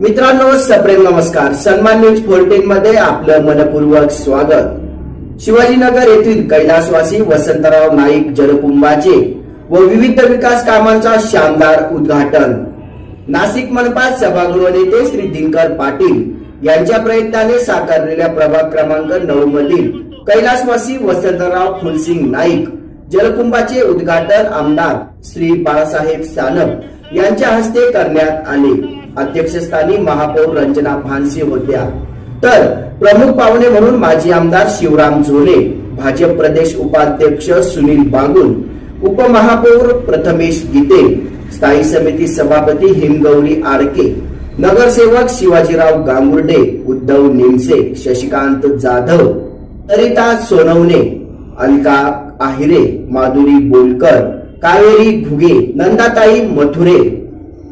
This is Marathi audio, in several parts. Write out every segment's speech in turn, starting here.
मित्रांनो सप्रेम नमस्कार. सन्मान न्यूज फोर्टीन मध्ये आपलं मनपूर्वक स्वागत. शिवाजीनगर येथील कैलासवासी वसंतराव नाईक जलकुंभाचे व विविध विकास कामांचा शानदार उद्घाटन. नाशिक मनपा सभागृह नेते श्री दिनकर पाटील यांच्या प्रयत्नाने साकारलेल्या प्रभाग क्रमांक नऊ मधील कैलासवासी वसंतराव फुलसिंग नाईक जलकुंभाचे उद्घाटन आमदार श्री बाळासाहेब सानप यांच्या हस्ते करण्यात आले. अध्यक्षस्थानी महापौर रंजना भानसी होत्या. तर प्रमुख पाहुणे म्हणून माजी आमदार शिवराम झोले भाजप प्रदेश उपाध्यक्ष सुनील बागुल उपमहापौर प्रथमेश गीते स्थायी समिती सभापती हिमगौरी आडके नगरसेवक शिवाजीराव गांगुर्डे उद्धव निमसे शशिकांत जाधव सरिता सोनवणे अलका आहिरे माधुरी बोलकर कावेरी घुगे नंदाताई मथुरे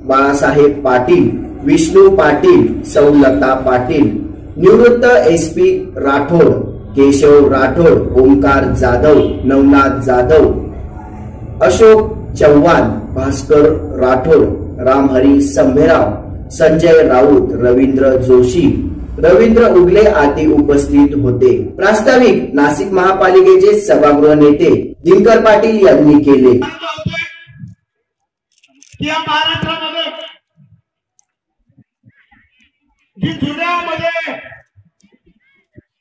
बाळासाहेब पाटील विष्णू पाटील सौलता पाटील निवृत्त एस पी राठोड केशव राठोड ओंकार जाधव नवनाथ जाधव अशोक चव्हाण भास्कर राठोड रामहरी संभेराव संजय राऊत रवींद्र जोशी रवींद्र उगले आदी उपस्थित होते. प्रास्ताविक नाशिक महापालिकेचे सभागृह नेते दिनकर पाटील यांनी केले. या महाराष्ट्रामध्ये जी जुन्यामध्ये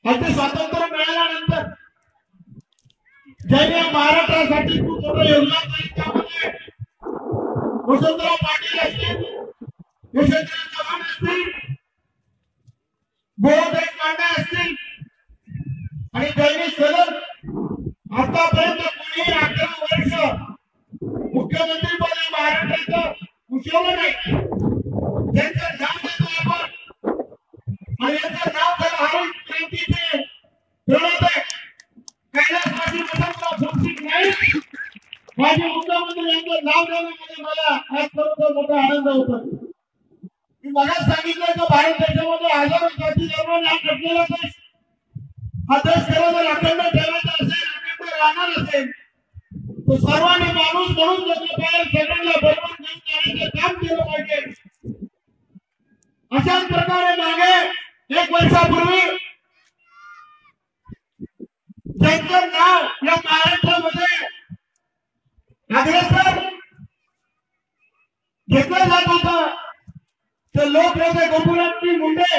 अगदी स्वातंत्र्य मिळाल्यानंतर ज्यांनी या महाराष्ट्रासाठी खूप मोठं योगदान दिले त्यामध्ये वसंतराव पाटील असतील यशवंतराव चव्हाण असतील गोविंद कांडे असतील आणि त्यांनी सलग आतापर्यंत कोणी अकरा वर्ष मुख्यमंत्री पद महाराष्ट्राचं उचललं नाही त्यांचं नाव देतो आपण आणि यांचं नाव जर हरित क्रांतीचे ठेवलं आहे कैलासवासी वसंतराव फुलसिंग नाईक माझे मुख्यमंत्री यांचं नाव देण्यामध्ये मला आज खरोखर मोठा आनंद होतो मी मला सांगितलं की भारत देशामध्ये हजारो जाती धर्म नाव घडलेला देश हा देश खरोखर अखंड ठेवायचा असेल अखंड राहणार असेल. तो सर्वांनी माणूस म्हणून जगलं पाहिजे सगळ्यांना बरोबर घेऊन जाण्याचं काम केलं पाहिजे. अशाच प्रकारे मागे एक वर्षापूर्वी त्यांचं नाव या महाराष्ट्र अग्रेसर घेतलं जात होत ते लोकनेते गोकुळांची मुंडे.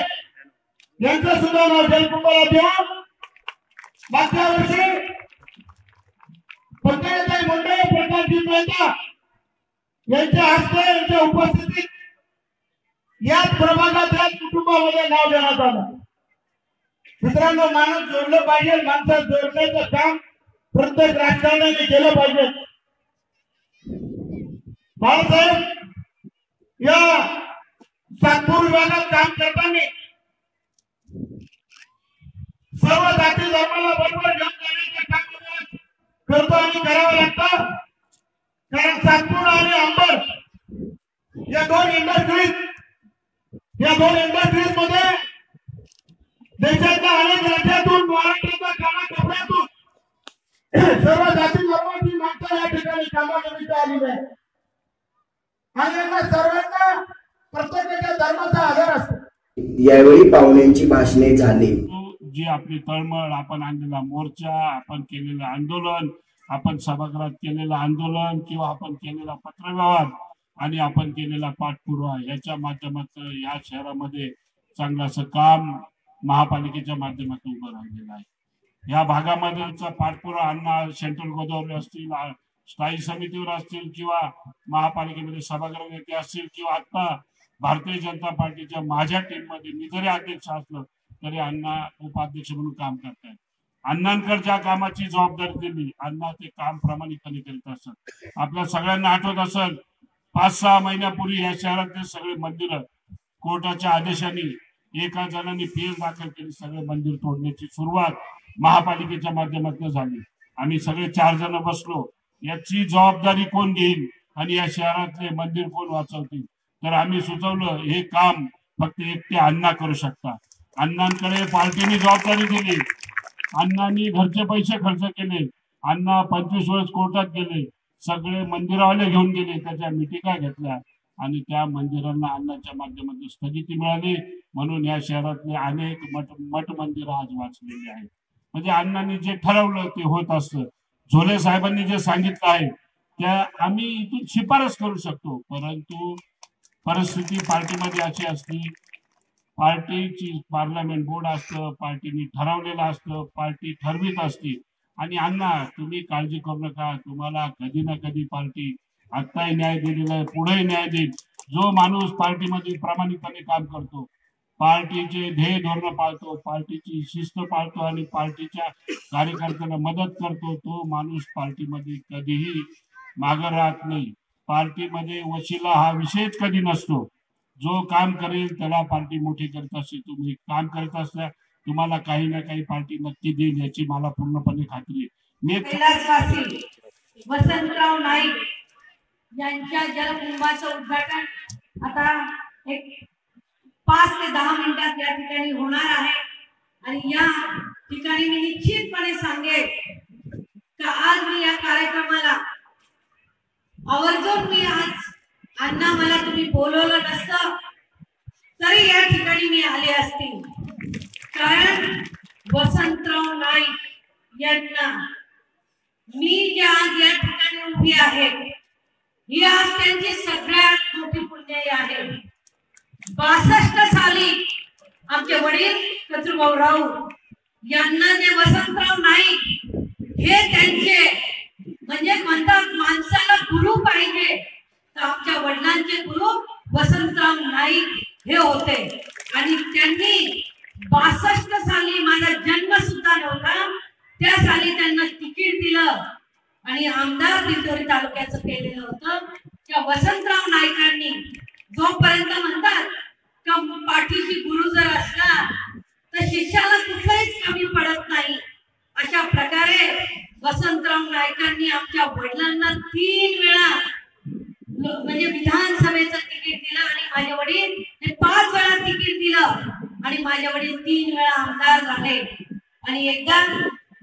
यांचं सुद्धा नाव जलकुंभाला देऊन मागच्या वर्षी पंकजाताई मुंडे प्रकाशजी मेहता यांच्या हस्ते यांच्या उपस्थितीत याच प्रभागात याच कुटुंबामध्ये नाव देण्यात आलं. मित्रांनो माणूस जोडलं पाहिजे माणसात जोडण्याचं काम प्रत्येक राजकारण्याने केलं पाहिजे. बाळासाहेब या विभागात काम करताना सर्व जाती धर्माला बरोबर घेऊन जाण्याचं काम करतो आणि करावं लागतं. कारण सातपूर्ण आणि अंबर या दोन इंडस्ट्रीज या दोन इंडस्ट्रीजमध्ये देशातल्या अनेक राज्यातून महाराष्ट्राच्या कानाकोपऱ्यातून सर्व जाती धर्माची माणसं या ठिकाणी कामानिमित्त आलेली आहे आणि यांना सर्वांना यावेळी पाहुण्यांची भाषणे झाली. जी आपली तळमळ आपण आणलेला मोर्चा आपण केलेलं आंदोलन आपण सभागृहात केलेलं आंदोलन किंवा आपण केलेला पत्रव्यवहार आणि आपण केलेला पाठपुरावा याच्या माध्यमातून या शहरामध्ये चांगलं असं काम महापालिकेच्या माध्यमातून उभं राहिलेलं आहे. या भागामध्येचा पाठपुरावा अण्णा सेंट्रल गोदावरी असतील स्थायी समितीवर असतील किंवा महापालिकेमध्ये सभागृह नेते असतील किंवा आता भारतीय जनता पार्टीच्या माझ्या टीममध्ये मी जरी अध्यक्ष असलो तरी अण्णा उपाध्यक्ष म्हणून काम करतायत. अण्णांकर ज्या कामाची जबाबदारी दिली अण्णा ते काम प्रामाणिकपणे करीत असत. आपल्या सगळ्यांना आठवत असेल पाच सहा महिन्यापूर्वी या शहरातले सगळे मंदिर कोर्टाच्या आदेशाने एका जणांनी फेर दाखल केली सगळे मंदिर तोडण्याची सुरुवात महापालिकेच्या माध्यमातून झाली. आम्ही सगळे चार जण बसलो. याची जबाबदारी कोण घेईल आणि या शहरातले मंदिर कोण वाचवतील? तर आम्ही सुचवलं हे काम फक्त एकटे अण्णा करू शकता. अण्णांकडे पार्टीने जबाबदारी दिली. अण्णांनी घरचे पैसे खर्च केले. अण्णा पंचवीस वेळेस कोर्टात गेले. सगळे मंदिरावाले घेऊन गेले. त्याच्या मिटिका घेतल्या आणि त्या मंदिरांना अण्णाच्या माध्यमातून स्थगिती मिळाली. म्हणून या शहरातले अनेक मठ मठ मंदिरं आज वाचलेली आहेत. म्हणजे अण्णांनी जे ठरवलं ते होत असतं. झोले साहेबांनी जे सांगितलं आहे त्या आम्ही इथून शिफारस करू शकतो. परंतु परिस्थिती पार्टीमध्ये अशी असती पार्टीची पार्लमेंट बोर्ड असतं पार्टीने ठरवलेलं असतं पार्टी ठरवित असते. आणि अण्णा तुम्ही काळजी करू नका तुम्हाला कधी ना कधी पार्टी आत्ताही न्याय दिलेला आहे पुढेही न्याय देईल. जो माणूस पार्टीमध्ये प्रामाणिकपणे काम करतो पार्टीचे ध्येय धोरण पाळतो पार्टीची शिस्त पाळतो आणि पार्टीच्या कार्यकर्त्यांना मदत करतो तो माणूस पार्टीमध्ये कधीही मागं राहत नाही. पार्टीमध्ये वशिला हा विषयच कधी नसतो. जो काम करेल त्याला पार्टी मोठी करत असते. तुम्ही काम करत असल्या तुम्हाला काही ना काही पार्टी नक्की देईल याची मला पूर्णपणे खात्री मी कैलासवासी वसंतराव नाईक यांच्या जलकुंभाचं उद्घाटन आता एक पाच ते दहा मिनिटात या ठिकाणी होणार आहे. आणि या ठिकाणी मी निश्चितपणे सांगेल का आज मी या कार्यक्रमाला आवर्जून मी आज अण्णा मला तुम्ही बोलवलं नसतं तरी या ठिकाणी मी आले असते. कारण वसंतराव नाईक यांना मी जे आज या ठिकाणी उभी आहे ही आज त्यांची सगळ्यात मोठी पुण्याई आहे. बासष्ट साली आमचे वडील कचरूभाऊ राऊत यांना जे वसंतराव नाईक आमदार दिंडोरी तालुक्याचं केलेलं होतं. त्या वसंतराव नाईकांनी जोपर्यंत म्हणतात का पाठीशी गुरु जर असला तर शिष्याला कुठलाहीच कमी पडत नाही. अशा प्रकारे वसंतराव नाईकांनी आमच्या वडिलांना तीन वेळा म्हणजे विधानसभेचं तिकीट दिलं आणि माझे वडील हे पाच वेळा तिकीट दिलं. आणि माझे वडील तीन वेळा आमदार झाले. आणि एकदा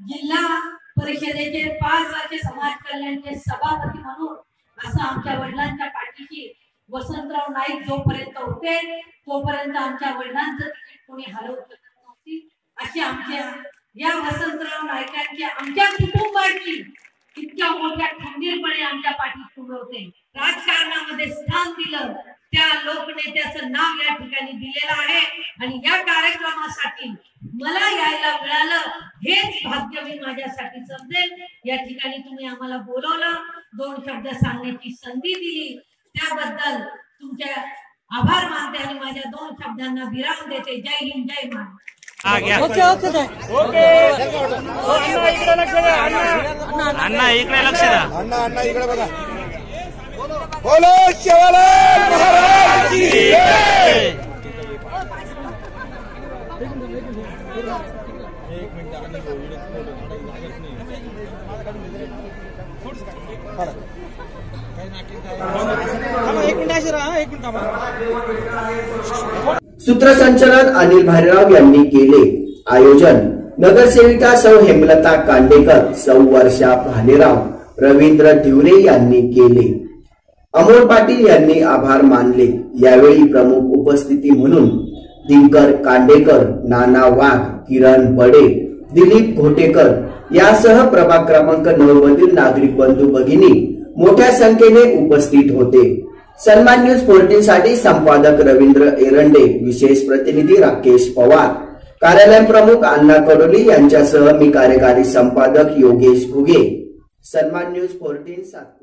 जिल्हा परिषदेचे पाच वर्ष समाज कल्याणचे सभापती म्हणून असं आमच्या वडिलांच्या पाठीशी वसंतराव नाईक जोपर्यंत होते तोपर्यंत आमच्या वडिलांचं तिकीट कोणी हलवू शकत नव्हती. अशी आमच्या या वसंतराव नाईकांच्या आमच्या कुटुंबाची इतक्या मोठ्या खंबीरपणे आमच्या पाठीत होते. राजकारणामध्ये स्थान दिलं. त्या लोकनेत्याचं नाव या ठिकाणी दिलेलं आहे. आणि या कार्यक्रमासाठी मला यायला मिळालं हेच भाग्य मी माझ्यासाठी समजेल. या ठिकाणी तुम्ही आम्हाला बोलवलं दोन शब्द सांगण्याची संधी दिली. त्याबद्दल तुमचे आभार मानते आणि माझ्या दोन शब्दांना विराम देते. जय हिंद जय महाराष्ट्र. अण्णा इकडे लक्ष द्या. अण्णा. अण्णा इकडे बघा. बोलो शिवालाल महाराज की जय. सूत्रसंचालन अनिल भालेराव यांनी केले आयोजन. नगरसेविका सौ हेमलता कांडेकर सौ वर्षा भालेराव रवींद्र धिवरे यांनी केले. अमोल पाटील यांनी आभार मानले. यावेळी प्रमुख उपस्थिती म्हणून दिनकर कांडेकर नाना वाघ किरण बडे दिलीप घोटेकर यासह प्रभाग क्रमांक नऊ मधील नागरिक बंधू भगिनी मोठ्या संख्येने उपस्थित होते. सन्मान न्यूज फोर्टीन साठी संपादक रवींद्र एरंडे विशेष प्रतिनिधी राकेश पवार. कार्यालय प्रमुख अण्णा कडोली यांच्यासह मी कार्यकारी संपादक योगेश घुगे. सन्मान न्यूज फोर्टीन सातपूर